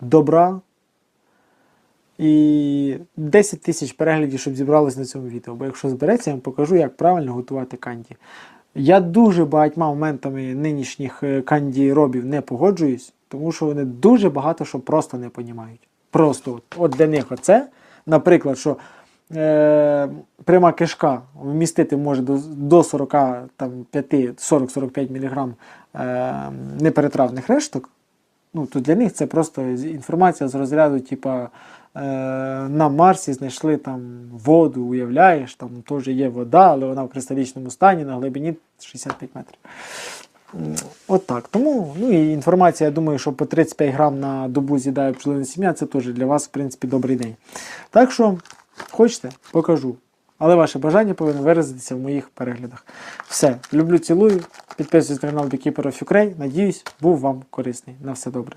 добра і 10 тисяч переглядів, щоб зібралось на цьому відео. Бо якщо збереться, я вам покажу, як правильно готувати канді. Я дуже багатьма моментами нинішніх е, канді робів не погоджуюсь, тому що вони дуже багато що просто не розуміють. Просто от, от для них оце, наприклад, що е, пряма кишка вмістити може до, до 40-45 мг е, неперетравних решток, ну, то для них це просто інформація з розряду, типа, е, на Марсі знайшли там воду, уявляєш, там теж є вода, але вона в кристалічному стані на глибині 65 метрів. От так. Тому, ну і інформація, я думаю, що по 35 грам на добу з'їдає пчелина сім'я, це теж для вас, в принципі, добрий день. Так що, хочете, покажу. Але ваше бажання повинно виразитися в моїх переглядах. Все, люблю, цілую. Підписуйтесь на канал of Ukraine. Надіюсь, був вам корисний. На все добре.